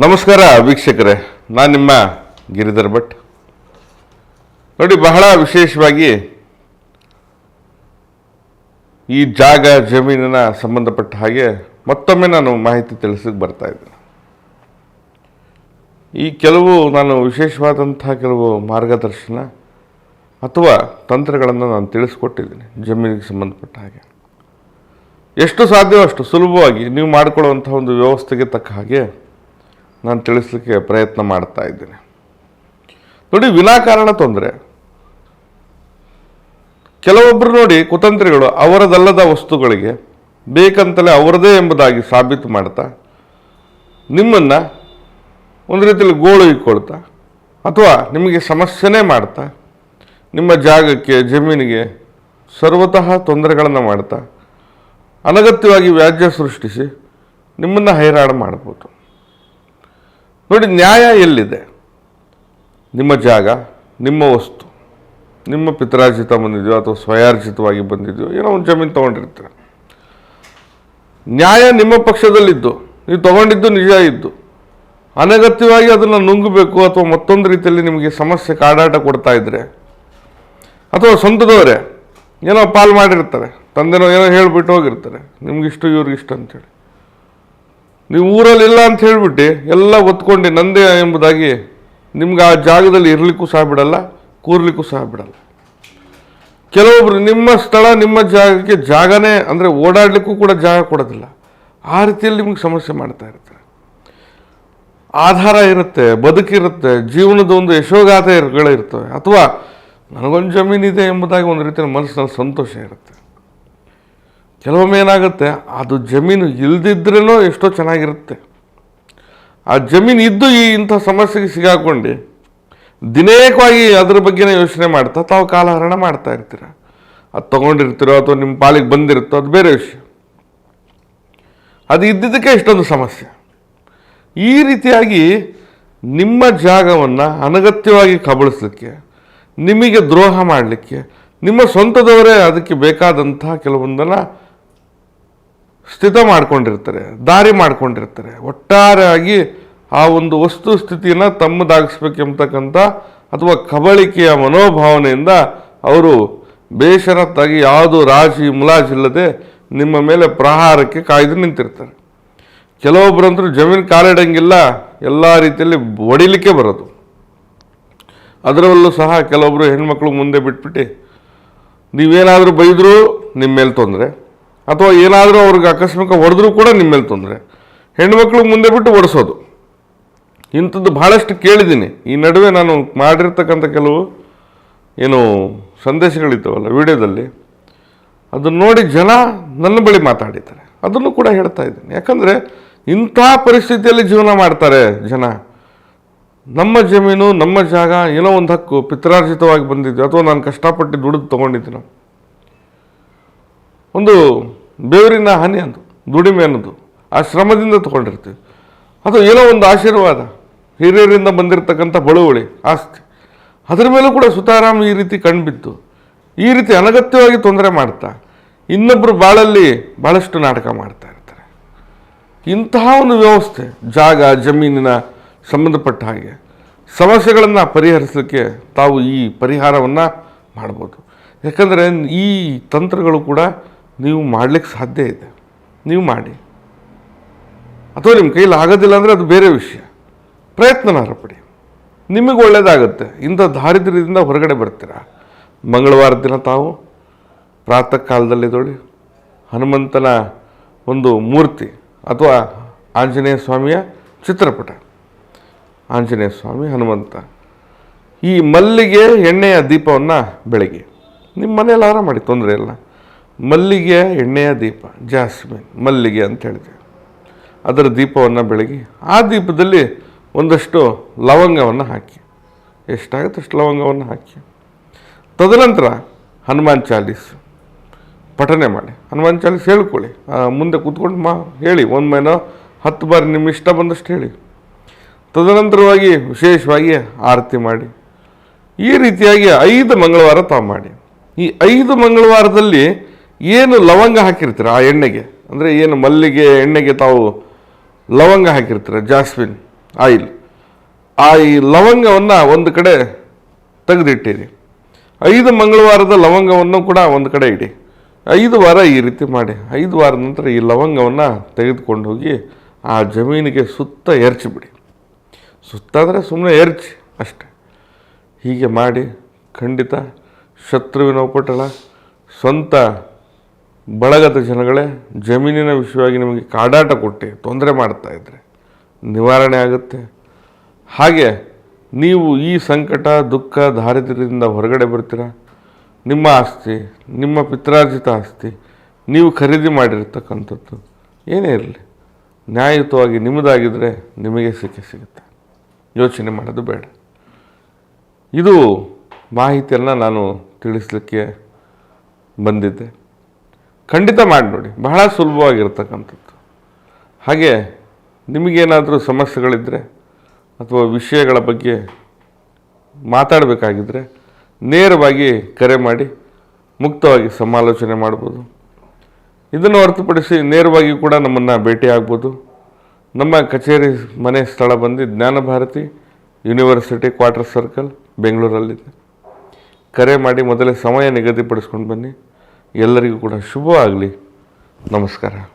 ನಮಸ್ಕಾರ ವೀಕ್ಷಕರೇ, ನಾನು ನಿಮ್ಮ ಗಿರಿಧರ್ ಭಟ್. ನೋಡಿ, ಬಹಳ ವಿಶೇಷವಾಗಿ ಈ ಜಾಗ ಜಮೀನಿನ ಸಂಬಂಧಪಟ್ಟ ಹಾಗೆ ಮತ್ತೊಮ್ಮೆ ನಾನು ಮಾಹಿತಿ ತಿಳಿಸಕ್ಕೆ ಬರ್ತಾ ಇದ್ದೀನಿ. ಈ ಕೆಲವು ನಾನು ವಿಶೇಷವಾದಂತಹ ಕೆಲವು ಮಾರ್ಗದರ್ಶನ ಅಥವಾ ತಂತ್ರಗಳನ್ನು ನಾನು ತಿಳಿಸ್ಕೊಟ್ಟಿದ್ದೀನಿ, ಜಮೀನಿಗೆ ಸಂಬಂಧಪಟ್ಟ ಹಾಗೆ. ಎಷ್ಟು ಸಾಧ್ಯವೋ ಅಷ್ಟು ಸುಲಭವಾಗಿ ನೀವು ಮಾಡಿಕೊಳ್ಳುವಂಥ ಒಂದು ವ್ಯವಸ್ಥೆಗೆ ತಕ್ಕ ಹಾಗೆ ನಾನು ತಿಳಿಸ್ಲಿಕ್ಕೆ ಪ್ರಯತ್ನ ಮಾಡ್ತಾ ಇದ್ದೇನೆ. ನೋಡಿ, ವಿನಾಕಾರಣ ತೊಂದರೆ. ಕೆಲವೊಬ್ಬರು ನೋಡಿ, ಕುತಂತ್ರಿಗಳು ಅವರದಲ್ಲದ ವಸ್ತುಗಳಿಗೆ ಬೇಕಂತಲೇ ಅವರದೇ ಎಂಬುದಾಗಿ ಸಾಬೀತು ಮಾಡ್ತಾ, ನಿಮ್ಮನ್ನು ಒಂದು ರೀತಿಯಲ್ಲಿ ಗೋಳು ಇಕ್ಕೊಳ್ತಾ ಅಥವಾ ನಿಮಗೆ ಸಮಸ್ಯೆನೇ ಮಾಡ್ತಾ, ನಿಮ್ಮ ಜಾಗಕ್ಕೆ, ಜಮೀನಿಗೆ ಸರ್ವತಃ ತೊಂದರೆಗಳನ್ನು ಮಾಡ್ತಾ, ಅನಗತ್ಯವಾಗಿ ವ್ಯಾಜ್ಯ ಸೃಷ್ಟಿಸಿ ನಿಮ್ಮನ್ನು ಹೈರಾಣ ಮಾಡ್ಬೋದು. ನೋಡಿ, ನ್ಯಾಯ ಎಲ್ಲಿದೆ? ನಿಮ್ಮ ಜಾಗ, ನಿಮ್ಮ ವಸ್ತು, ನಿಮ್ಮ ಪಿತ್ರಾರ್ಜಿತ ಬಂದಿದೆಯೋ ಅಥವಾ ಸ್ವಯಾರ್ಜಿತವಾಗಿ ಬಂದಿದೆಯೋ, ಏನೋ ಒಂದು ಜಮೀನು ತೊಗೊಂಡಿರ್ತೀರ. ನ್ಯಾಯ ನಿಮ್ಮ ಪಕ್ಷದಲ್ಲಿದ್ದು. ನೀವು ತಗೊಂಡಿದ್ದು ನಿಜ ಇದ್ದು. ಅನಗತ್ಯವಾಗಿ ಅದನ್ನು ನುಂಗಬೇಕು ಅಥವಾ ಮತ್ತೊಂದು ರೀತಿಯಲ್ಲಿ ನಿಮಗೆ ಸಮಸ್ಯೆ ಕಾಡಾಟ ಕೊಡ್ತಾ ಇದ್ರೆ, ಅಥವಾ ಸ್ವಂತದವರೇ, ಏನೋ ಪಾಲ್ ಮಾಡಿರ್ತಾರೆ, ತಂದೆನೋ ಏನೋ ಹೇಳಿಬಿಟ್ಟು ಹೋಗಿರ್ತಾರೆ, ನಿಮಗಿಷ್ಟು, ಇವ್ರಿಗಿಷ್ಟು ಅಂತೇಳಿ. ನೀವು ಊರಲ್ಲಿ ಇಲ್ಲ ಅಂತ ಹೇಳಿಬಿಟ್ಟು ಎಲ್ಲ ಒತ್ಕೊಂಡು ನಂದೇ ಎಂಬುದಾಗಿ ನಿಮ್ಗೆ ಆ ಜಾಗದಲ್ಲಿ ಇರಲಿಕ್ಕೂ ಸಹ ಬಿಡಲ್ಲ, ಕೂರ್ಲಿಕ್ಕೂ ಸಹ ಬಿಡಲ್ಲ. ಕೆಲವೊಬ್ರು ನಿಮ್ಮ ಸ್ಥಳ, ನಿಮ್ಮ ಜಾಗಕ್ಕೆ ಜಾಗನೇ ಅಂದರೆ ಓಡಾಡಲಿಕ್ಕೂ ಕೂಡ ಜಾಗ ಕೊಡೋದಿಲ್ಲ. ಆ ರೀತಿಯಲ್ಲಿ ನಿಮ್ಗೆ ಸಮಸ್ಯೆ ಮಾಡ್ತಾ ಇರ್ತಾರೆ ಆಧಾರ ಇರುತ್ತೆ ಬದುಕಿರುತ್ತೆ ಜೀವನದ ಒಂದು ಯಶೋಗಾಥೆಗಳಿರ್ತವೆ ಅಥವಾ ನನಗೊಂದು ಜಮೀನಿದೆ ಎಂಬುದಾಗಿ ಒಂದು ರೀತಿಯ ಮನಸ್ಸಿನಲ್ಲಿ ಸಂತೋಷ ಇರುತ್ತೆ. ಕೆಲವೊಮ್ಮೆ ಏನಾಗುತ್ತೆ, ಅದು ಜಮೀನು ಇಲ್ದಿದ್ರೇನೋ ಎಷ್ಟೋ ಚೆನ್ನಾಗಿರುತ್ತೆ. ಆ ಜಮೀನು ಇದ್ದು ಈ ಇಂಥ ಸಮಸ್ಯೆಗೆ ಸಿಗಾಕೊಂಡು, ದಿನೇಕವಾಗಿ ಅದ್ರ ಬಗ್ಗೆನೇ ಯೋಚನೆ ಮಾಡ್ತಾ, ತಾವು ಕಾಲಹರಣ ಮಾಡ್ತಾ ಇರ್ತೀರ? ಅದು ತೊಗೊಂಡಿರ್ತೀರೋ ಅಥವಾ ನಿಮ್ಮ ಪಾಲಿಗೆ ಬಂದಿರುತ್ತೋ, ಅದು ಬೇರೆ ವಿಷಯ. ಅದು ಇದ್ದಿದ್ದಕ್ಕೆ ಇಷ್ಟೊಂದು ಸಮಸ್ಯೆ. ಈ ರೀತಿಯಾಗಿ ನಿಮ್ಮ ಜಾಗವನ್ನು ಅನಗತ್ಯವಾಗಿ ಕಬಳಿಸ್ಲಿಕ್ಕೆ, ನಿಮಗೆ ದ್ರೋಹ ಮಾಡಲಿಕ್ಕೆ, ನಿಮ್ಮ ಸ್ವಂತದವರೇ ಅದಕ್ಕೆ ಬೇಕಾದಂತಹ ಕೆಲವೊಂದನ್ನು ಸ್ಥಿತ ಮಾಡ್ಕೊಂಡಿರ್ತಾರೆ, ದಾರಿ ಮಾಡ್ಕೊಂಡಿರ್ತಾರೆ. ಒಟ್ಟಾರೆಯಾಗಿ ಆ ಒಂದು ವಸ್ತು ಸ್ಥಿತಿಯನ್ನು ತಮ್ಮದಾಗಿಸ್ಬೇಕೆಂಬತಕ್ಕಂಥ ಅಥವಾ ಕಬಳಿಕೆಯ ಮನೋಭಾವನೆಯಿಂದ ಅವರು ಬೇಷರತ್ತಾಗಿ ಯಾವುದು ರಾಜಿ ಮುಲಾಜಿಲ್ಲದೆ ನಿಮ್ಮ ಮೇಲೆ ಪ್ರಹಾರಕ್ಕೆ ಕಾಯ್ದು ನಿಂತಿರ್ತಾರೆ. ಕೆಲವೊಬ್ಬರಂತರೂ ಜಮೀನು ಕಾಲಿಡಂಗಿಲ್ಲ, ಎಲ್ಲ ರೀತಿಯಲ್ಲಿ ಒಡಿಲಿಕ್ಕೆ ಬರೋದು. ಅದರಲ್ಲೂ ಸಹ ಕೆಲವೊಬ್ಬರು ಹೆಣ್ಮಕ್ಳು ಮುಂದೆ ಬಿಟ್ಬಿಟ್ಟು ನೀವೇನಾದರೂ ಬೈದರೂ ನಿಮ್ಮ ಮೇಲೆ ತೊಂದರೆ. ಅಥವಾ ಏನಾದರೂ ಅವ್ರಿಗೆ ಆಕಸ್ಮಿಕ ಹೊಡೆದ್ರೂ ಕೂಡ ನಿಮ್ಮ ಮೇಲೆ ತೊಂದರೆ. ಹೆಣ್ಮಕ್ಳು ಮುಂದೆ ಬಿಟ್ಟು ಓಡಿಸೋದು. ಇಂಥದ್ದು ಭಾಳಷ್ಟು ಕೇಳಿದ್ದೀನಿ. ಈ ನಡುವೆ ನಾನು ಮಾಡಿರ್ತಕ್ಕಂಥ ಕೆಲವು ಏನು ಸಂದೇಶಗಳಿದ್ದಾವಲ್ಲ ವಿಡಿಯೋದಲ್ಲಿ, ಅದನ್ನು ನೋಡಿ ಜನ ನನ್ನ ಬಳಿ ಮಾತಾಡಿದ್ದಾರೆ. ಅದನ್ನು ಕೂಡ ಹೇಳ್ತಾ ಇದ್ದೀನಿ. ಯಾಕಂದರೆ ಇಂಥ ಪರಿಸ್ಥಿತಿಯಲ್ಲಿ ಜೀವನ ಮಾಡ್ತಾರೆ ಜನ. ನಮ್ಮ ಜಮೀನು, ನಮ್ಮ ಜಾಗ ಏನೋ ಒಂದು ಹಕ್ಕು ಪಿತ್ರಾರ್ಜಿತವಾಗಿ ಬಂದಿದ್ದು ಅಥವಾ ನಾನು ಕಷ್ಟಪಟ್ಟು ದುಡಿದು ತೊಗೊಂಡಿದ್ದೀನಿ. ಒಂದು ಬೇವರಿನ ಹಾನಿ ಅದು, ದುಡಿಮೆ ಅನ್ನೋದು, ಆ ಶ್ರಮದಿಂದ ತೊಗೊಂಡಿರ್ತೀವಿ ಅದು ಏನೋ ಒಂದು ಆಶೀರ್ವಾದ, ಹಿರಿಯರಿಂದ ಬಂದಿರತಕ್ಕಂಥ ಬಳುವಳಿ, ಆಸ್ತಿ. ಅದರ ಮೇಲೂ ಕೂಡ ಸುತಾರಾಮ್ ಈ ರೀತಿ ಕಣ್ಬಿತ್ತು. ಈ ರೀತಿ ಅನಗತ್ಯವಾಗಿ ತೊಂದರೆ ಮಾಡ್ತಾ ಇನ್ನೊಬ್ಬರು ಬಾಳಲ್ಲಿ ಭಾಳಷ್ಟು ನಾಟಕ ಮಾಡ್ತಾ ಇರ್ತಾರೆ. ಇಂತಹ ಒಂದು ವ್ಯವಸ್ಥೆ, ಜಾಗ, ಜಮೀನಿನ ಸಂಬಂಧಪಟ್ಟ ಹಾಗೆ, ಸಮಸ್ಯೆಗಳನ್ನು ಪರಿಹರಿಸಲಿಕ್ಕೆ ತಾವು ಈ ಪರಿಹಾರವನ್ನು ಮಾಡ್ಬೋದು. ಯಾಕಂದರೆ ಈ ತಂತ್ರಗಳು ಕೂಡ ನೀವು ಮಾಡಲಿಕ್ಕೆ ಸಾಧ್ಯ ಇದೆ. ನೀವು ಮಾಡಿ. ಅಥವಾ ನಿಮ್ಮ ಕೈಲಿ ಆಗೋದಿಲ್ಲ ಅಂದರೆ ಅದು ಬೇರೆ ವಿಷಯ. ಪ್ರಯತ್ನನಾರ ಪಡಿ. ನಿಮಗೆ ಒಳ್ಳೆಯದಾಗುತ್ತೆ ಇಂಥ ದಾರಿದ್ರ್ಯದಿಂದ ಹೊರಗಡೆ ಬರ್ತೀರಾ? ಮಂಗಳವಾರ ದಿನ ತಾವು ಪ್ರಾತಃ ಕಾಲದಲ್ಲಿ ನೋಡಿ ಹನುಮಂತನ ಒಂದು ಮೂರ್ತಿ ಅಥವಾ ಆಂಜನೇಯ ಸ್ವಾಮಿಯ ಚಿತ್ರಪಟ. ಆಂಜನೇಯ ಸ್ವಾಮಿ, ಹನುಮಂತ. ಈ ಮಲ್ಲಿಗೆ ಎಣ್ಣೆಯ ದೀಪವನ್ನು ಬೆಳಗ್ಗೆ. ನಿಮ್ಮ ಮನೆಯಲ್ಲಾರ ಮಾಡಿ ತೊಂದರೆ ಇಲ್ಲ. ಮಲ್ಲಿಗೆ ಎಣ್ಣೆಯ ದೀಪ, ಜಾಸ್ಮಿನ್ ಮಲ್ಲಿಗೆ ಅಂತ ಹೇಳ್ತೀವಿ ಅದರ ದೀಪವನ್ನು ಬೆಳಗಿ ಆ ದೀಪದಲ್ಲಿ ಒಂದಷ್ಟು ಲವಂಗವನ್ನು ಹಾಕಿ. ಎಷ್ಟಾಗುತ್ತೆ ಅಷ್ಟು ಲವಂಗವನ್ನು ಹಾಕಿ. ತದನಂತರ ಹನುಮಾನ್ ಚಾಲೀಸ್. ಪಠನೆ ಮಾಡಿ. ಹನುಮಾನ್ ಚಾಲೀಸ್ ಹೇಳ್ಕೊಳ್ಳಿ. ಮುಂದೆ ಕೂತ್ಕೊಂಡು ಮಾ, ಹೇಳಿ. ಒಮ್ಮೆನೋ ಹತ್ತು ಬಾರಿ ನಿಮ್ಮ ಇಷ್ಟ ಬಂದಷ್ಟು ಹೇಳಿ. ತದನಂತರವಾಗಿ ವಿಶೇಷವಾಗಿ ಆರತಿ ಮಾಡಿ. ಈ ರೀತಿಯಾಗಿ ಐದು ಮಂಗಳವಾರ ತಾವು ಮಾಡಿ. ಈ ಐದು ಮಂಗಳವಾರದಲ್ಲಿ ಏನು ಲವಂಗ ಹಾಕಿರ್ತೀರ ಆ ಎಣ್ಣೆಗೆ? ಅಂದರೆ ಏನು ಮಲ್ಲಿಗೆ ಎಣ್ಣೆಗೆ ತಾವು ಲವಂಗ ಹಾಕಿರ್ತೀರ, ಜಾಸ್ಮಿನ್, ಆಯಿಲ್. ಆ ಈ ಲವಂಗವನ್ನು ಒಂದು ಕಡೆ ತೆಗೆದಿಟ್ಟಿರಿ. ಐದು ಮಂಗಳವಾರದ ಲವಂಗವನ್ನು ಕೂಡ ಒಂದು ಕಡೆ ಇಡಿ. ಐದು ವಾರ ಈ ರೀತಿ ಮಾಡಿ. ಐದು ವಾರದ ನಂತರ ಈ ಲವಂಗವನ್ನು ತೆಗೆದುಕೊಂಡು ಹೋಗಿ ಆ ಜಮೀನಿಗೆ ಸುತ್ತ ಎರಚಿಬಿಡಿ. ಸುತ್ತಾದರೆ ಸುಮ್ಮನೆ ಎರಚಿ ಅಷ್ಟೆ. ಹೀಗೆ ಮಾಡಿ ಖಂಡಿತ ಶತ್ರುವಿನ ಉಪಟಳ, ಸ್ವಂತ ಬಳಗದ ಜನಗಳೇ, ಜಮೀನಿನ ವಿಷಯವಾಗಿ ನಿಮಗೆ ಕಾಡಾಟ ಕೊಟ್ಟು, ತೊಂದರೆ ಮಾಡ್ತಾ ಇದ್ದರೆ ನಿವಾರಣೆ ಆಗುತ್ತೆ. ಹಾಗೆ ನೀವು ಈ ಸಂಕಟ, ದುಃಖ, ದಾರಿದ್ರ್ಯದಿಂದ ಹೊರಗಡೆ ಬರ್ತೀರಾ? ನಿಮ್ಮ ಆಸ್ತಿ, ನಿಮ್ಮ ಪಿತ್ರಾರ್ಜಿತ ಆಸ್ತಿ, ನೀವು ಖರೀದಿ ಮಾಡಿರ್ತಕ್ಕಂಥದ್ದು ಏನೇ ಇರಲಿ, ನ್ಯಾಯಯುತವಾಗಿ ನಿಮ್ಮದಾಗಿದ್ದರೆ ನಿಮಗೆ ಸಿಕ್ಕಿ ಸಿಗುತ್ತೆ. ಯೋಚನೆ ಮಾಡೋದು ಬೇಡ. ಇದು ಮಾಹಿತಿಯನ್ನು ನಾನು ತಿಳಿಸಲಿಕ್ಕೆ ಬಂದಿದ್ದೆ. ಖಂಡಿತ ಮಾಡಿ ನೋಡಿ. ಬಹಳ ಸುಲಭವಾಗಿರ್ತಕ್ಕಂಥದ್ದು. ಹಾಗೆ ನಿಮಗೇನಾದರೂ ಸಮಸ್ಯೆಗಳಿದ್ದರೆ ಅಥವಾ ವಿಷಯಗಳ ಬಗ್ಗೆ ಮಾತಾಡಬೇಕಾಗಿದ್ದರೆ ನೇರವಾಗಿ ಕರೆ ಮಾಡಿ ಮುಕ್ತವಾಗಿ ಸಮಾಲೋಚನೆ ಮಾಡ್ಬೋದು. ಇದನ್ನು ಹೊರತುಪಡಿಸಿ ನೇರವಾಗಿ ಕೂಡ ನಮ್ಮನ್ನು ಭೇಟಿ ಆಗ್ಬೋದು. ನಮ್ಮ ಕಚೇರಿ ಮನೆ ಸ್ಥಳ ಬಂದು ಜ್ಞಾನಭಾರತಿ ಯೂನಿವರ್ಸಿಟಿ ಕ್ವಾರ್ಟರ್ ಸರ್ಕಲ್ ಬೆಂಗಳೂರಲ್ಲಿದೆ. ಕರೆ ಮಾಡಿ ಮೊದಲೇ ಸಮಯ ನಿಗದಿಪಡಿಸ್ಕೊಂಡು ಬನ್ನಿ. ಎಲ್ಲರಿಗೂ ಕೂಡ ಶುಭವಾಗಲಿ. ನಮಸ್ಕಾರ.